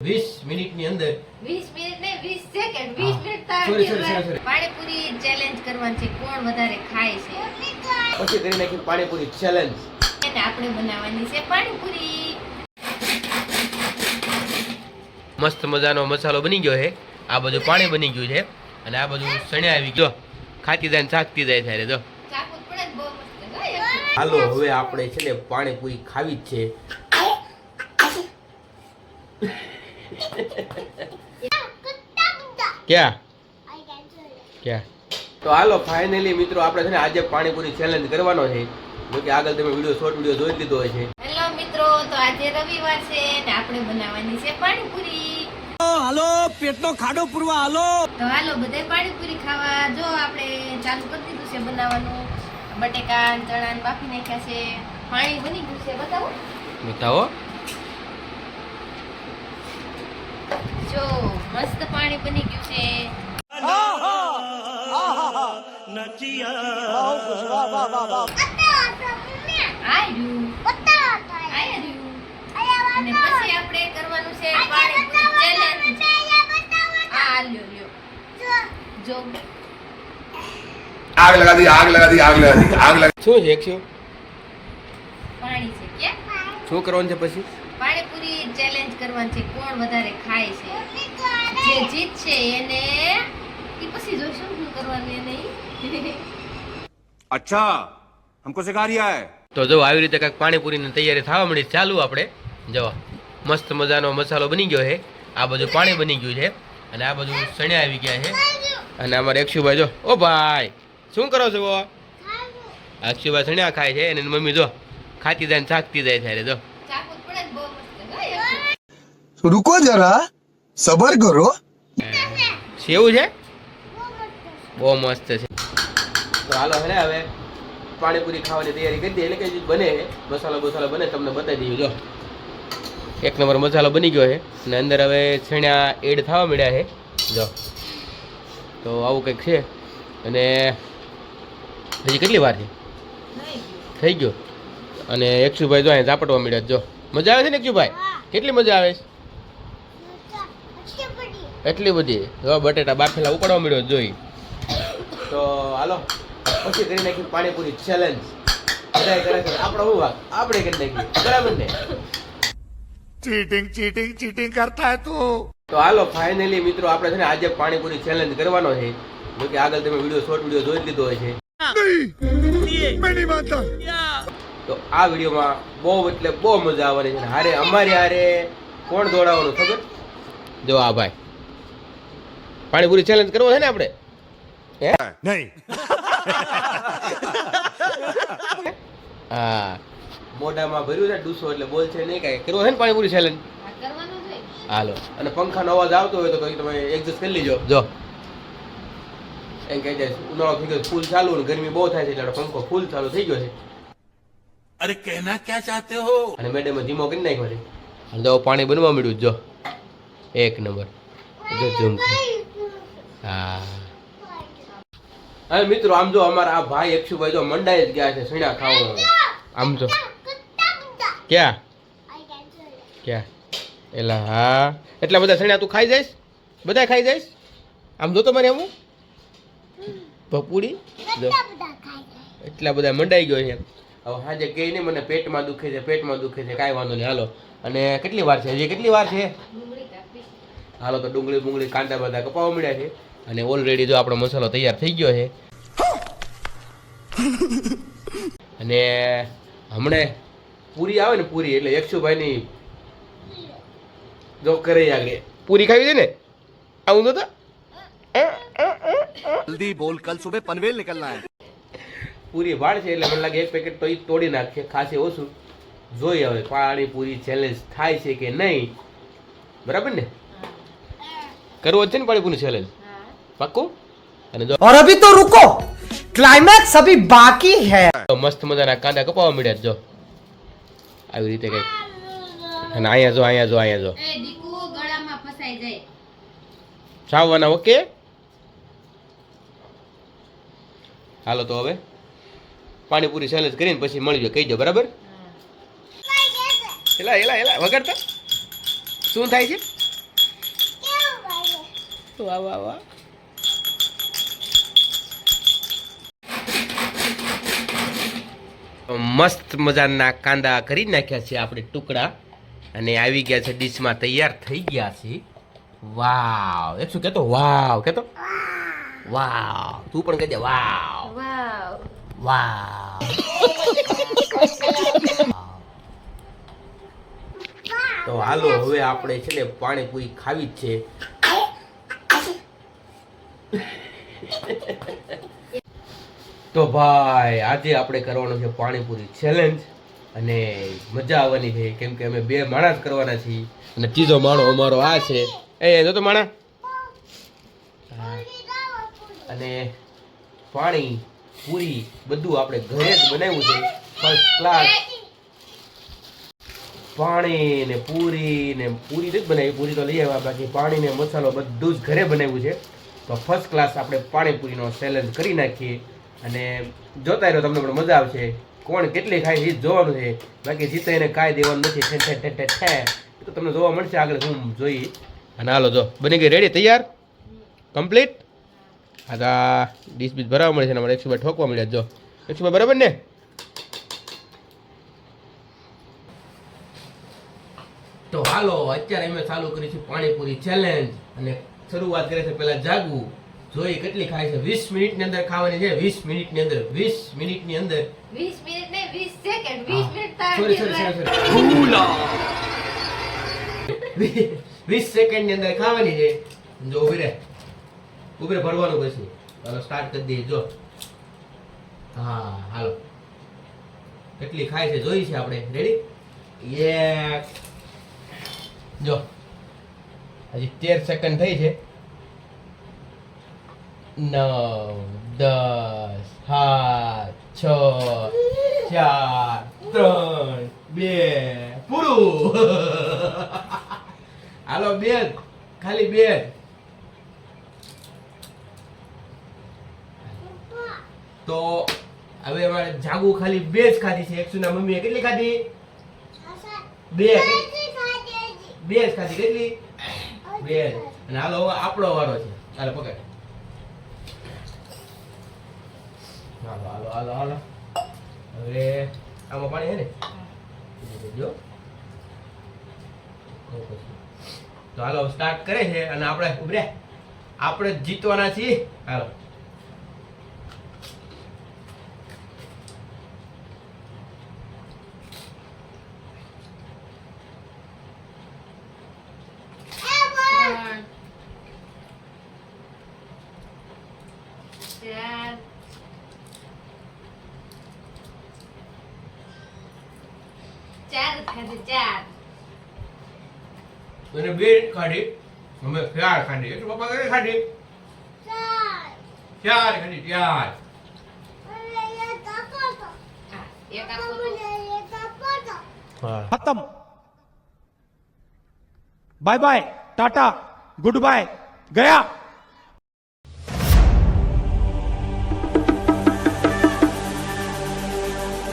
વીસ મિનિટની અંદર. 20 મિનિટ ને 20 સેકન્ડ વીસ હા. મિનિટ તાર sorry sorry sorry. Panipuri challenge કરવાની છે કોણ વધારે ખાય છે? પછી કરી નાખી પાણીપુરી ચેલેન્જ એને આપણે બનાવવાની છે પાણીપુરી. મસ્ત મજાનો મસાલો બની ગયો છે. આ બધું પાણી બની ગયું છે અને આ બધું સણ્યા આવી ગયો. ખાતી જાય ને શાકતી જાય ત્યારે જો. હાલો હવે આપણે છે ને પાણીપુરી ખાવી જ છે. ક્યાં? ક્યાં? તો હાલો ફાઇનલી મિત્રો આપણે છે ને આજે પાણીપુરી ચેલેન્જ કરવાનો છે. જો આગળ તમે વીડિયો શોર્ટ વીડિયો જોઈ લીધો હોય છે હેલો મિત્રો તો આજે રવિવાર છે ને આપણે બનાવવાની છે પાણીપુરી. હાલો પેટનો ખાડો પૂરવા હાલો. તો હાલો બધાય પાણીપુરી ખાવા. જો આપણે ચાલુ કરી દીધું છે બનાવવાનું. બટેકા ચણા ને બાફી નાખ્યા છે. પાણી બની ગયું છે બતાવો. બતાવો. જો મસ્ત પાણી બની ગયું છે. અને શું કરવાનું છે પછી? ચેલેન્જ કરવાની છે કોણ વધારે ખાય છે? જે જીતશે એને એ પછી જોઈશું શું કરવાનું એને અચ્છા હમકો સિખા રહ્યા હે તો જો આવી રીતે કાંઈક પાણીપુરીની તૈયારી થવા મળી ચાલુ આપણે. જવા મસ્ત મજાનો મસાલો બની ગયો છે. આ બધું પાણી બની ગયું છે અને આ બધું સણ્યા આવી ગયા છે. અને અમારે અક્ષુભાઈ જો ઓ ભાઈ શું કરો છો? અક્ષુભાઈ સણ્યા ખાય છે? અને મમ્મી જો ખાતી જાય ને થાકતી જાય છે જો. રૂકો જરા સબર કરો. સેવું છે? બહુ મસ્ત છે. તો હાલો હે હવે પાણીપુરી ખાવાની તૈયારી કરી દે એટલે કે બને મસાલો મસાલો બને તમને બતાવી દઈએ. જો. એક નંબર મસાલો બની ગયો છે. અને અંદર હવે છેણ્યા એડ થવા મળ્યા છે. જો. તો આવું કંઈક છે. અને હજી કેટલી વાર છે? થઈ ગયો. અને એકશુભાઈ જો અહીંયા ઝાપટવા મળ્યા જો. મજા આવે છે ને એકશુભાઈ? કેટલી મજા આવે છે? એટલી બધી. જો બટેટા બાફેલા ઉપાડવા મળ્યો જોઈ. તો હાલો. પછી કરી નાખી પાણીપુરી ચેલેન્જ બધાય આપણો હું વાક આપણે કરી નાખી બરાબર ને? ચીટિંગ ચીટિંગ ચીટિંગ કરતા હે તો હાલો ફાઇનલી મિત્રો આપણે છે ને આજે પાણીપુરી ચેલેન્જ કરવાનો છે. જો કે આગળ તમે વીડિયો શોર્ટ વીડિયો જોઈ લીધો છે. તો આ વિડીયોમાં બહુ એટલે બહુ મજા આવવાની છે હારે અમારી હારે કોણ દોડાવવાનું ખબર? જો આ ભાઈ. પાણીપુરી ચેલેન્જ કરવો છે ને આપણે? મોઢામાં ભર્યું છે ડૂસો એટલે બોલ છે નહીં કાંઈ. કરવો છે ને પાણીપુરી ચેલેન્જ હાલો. અને પંખાનો અવાજ આવતો હોય તો કંઈ તમે એડજસ્ટ કરી લેજો. જો. એમ કહી જાય ઉનાળો થઈ ગયો ફૂલ ચાલુ ને ગરમી બહુ થાય છે એટલે પંખો ફૂલ ચાલુ થઈ ગયો છે. અરે કહેના ક્યાં ચાહતે હો? અને મેડમે ધીમો કરી નાખ્યો છે. હાલ પાણી બનવા મળ્યું જો. એક નંબર. જો ઝૂમ હા. મિત્રો, આમ જો અમારા આ ભાઈ અક્ષુભાઈ જો મંડાઈ જ ગયા છે સીણા ખાવા. આમ જો. ક્યાં? ક્યાં? એલા, હા. એટલા બધા સીણા તું ખાઈ જઈશ? બધા ખાઈ જઈશ? આમ જો તમારે આમ પપુડી જો. એટલા બધા મંડાઈ ગયો છે. હવે સાંજે કહે નહીં મને પેટમાં દુખે છે, પેટમાં દુખે છે, કાંઈ વાંધો નહીં. હાલો. અને કેટલી વાર છે? હજી કેટલી વાર છે? હાલો તો ડુંગળી બુંગળી કાંદા બધા કપાવા મળ્યા છે. અને ઓલરેડી જો આપણો મસાલો તૈયાર થઈ ગયો છે. અને હમણે પૂરી આવે ને પૂરી એટલે યક્ષુભાઈની જો કરે આગળ. પૂરી ખાવી છે ને? આવું નતા જલ્દી બોલ કલ સુબહ પનવેલ નીકળના હે. પૂરી વાળ છે એટલે મને લાગે એક પેકેટ તો એ તોડી નાખશે ખાસે ઓછું. જોઈએ હવે પાણી પૂરી ચેલેન્જ થાય છે કે નહીં. બરાબર ને? કરવો છે ને પાણી પાણીપુરી ચેલેન્જ પાક્કું અને જો और अभी तो रुको क्लाइमैक्स अभी बाकी है મસ્ત મજાના કાંદા કપાવા મળ્યા છે જો આવી રીતે કંઈક અને અહીંયા જો અહીંયા જો અહીંયા જો એ દીકુ ગળામાં ફસાઈ જાય છાવવાના ઓકે હાલો તો હવે પાણીપુરી ચેલેન્જ કરીને પછી મળીએ કહી દો બરાબર એલા એલા એલા વગાડતા શું થાય છે વાહ વાહ વાહ મસ્ત મજાના કાંદા કરી નાખ્યા છે આપણે ટુકડા. અને આવી ગયા છે ડીશમાં તૈયાર થઈ ગયા છે. વાવ. એક શું કેતો વાવ. કેતો વાવ. તું પણ કહી દે વાવ. વાવ. વાવ. તો હાલો હવે આપણે છે ને પાણીપુરી ખાવી જ છે. તો ભાઈ, આજે આપણે કરવાનો છે પાણીપુરી ચેલેન્જ અને મજા આવવાની છે. કેમ કે અમે બે માણસ કરવાના છીએ અને ત્રીજો માણો અમારો આ છે. એ જો તો માણા. અને પાણી, પૂરી બધું આપણે ઘરે જ બનાવ્યું છે. ફર્સ્ટ ક્લાસ પાણી ને પૂરી ને પૂરી જ બનાવી. પૂરી તો લઈ આવ્યા, બાકી પાણી ને મસાલો બધું જ ઘરે બનાવ્યું છે. તો ફર્સ્ટ ક્લાસ આપણે પાણીપુરીનો ચેલેન્જ કરી નાખીએ. અને જોતા રહ્યો તમને પણ મજા આવશે. કોણ કેટલી ખાય એ જોવાનું છે. બાકી જીતાઈને કાંઈ દેવાનું નથી. તો તમને જોવા મળશે આગળ, હું જોઈ. અને હાલો, જો. બની ગઈ રેડી તૈયાર? કમ્પ્લીટ હા તો ડીશ બીજ ભરાવા મળે છે ને અમારે એકસો ભાઈ ઠોકવા મળ્યા જો. એકસો ભાઈ બરાબર ને? તો હાલો, અત્યારે અમે ચાલુ કરી છે પાણીપુરી ચેલેન્જ અને શરૂઆત કરે છે પહેલાં જાગવું. જોઈ કેટલી ખાય છે? વીસ મિનિટની અંદર ખાવાની છે? વીસ મિનિટની અંદર. વીસ મિનિટની અંદર. વીસ મિનિટ ને 20 સેકન્ડ 20 મિનિટ તાર સોરી સોરી સોરી ભૂલા. 20 સેકન્ડની અંદર ખાવાની છે. જો ઊભી રહે. ઊભી રહે ભરવાનું પછી. હાલો સ્ટાર્ટ કરી દઈએ. જો. હા હાલો. કેટલી ખાય છે? જોઈ છે આપણે. રેડી યે જો. હજી તેર સેકન્ડ થઈ છે. નવ દસ સાત છ ચાર ત્રણ બે પૂરું હાલો બેન ખાલી બેન તો હવે અમારે જાગુ ખાલી બે જ ખાધી છે. એકસુના મમ્મીએ કેટલી ખાધી? બે. બે જ ખાધી. કેટલી? બે અને હાલો આપણો વારો છે. હાલો પકડ. હાલો હાલો. હાલો હવે આમાં પાણી હે ને? જો. તો હાલો સ્ટાર્ટ કરે છે અને આપણે ઉભરે આપણે જીતવાના છીએ. હાલો ત્રણ ચાર ચાર ખાધી ચાર. મને બે ખાધી અમે ચાર ખાધી. એટલે પપ્પા કઈ ખાધી? ચાર. ખાધી ચાર. ખતમ. Bye bye tata good bye. ગયા.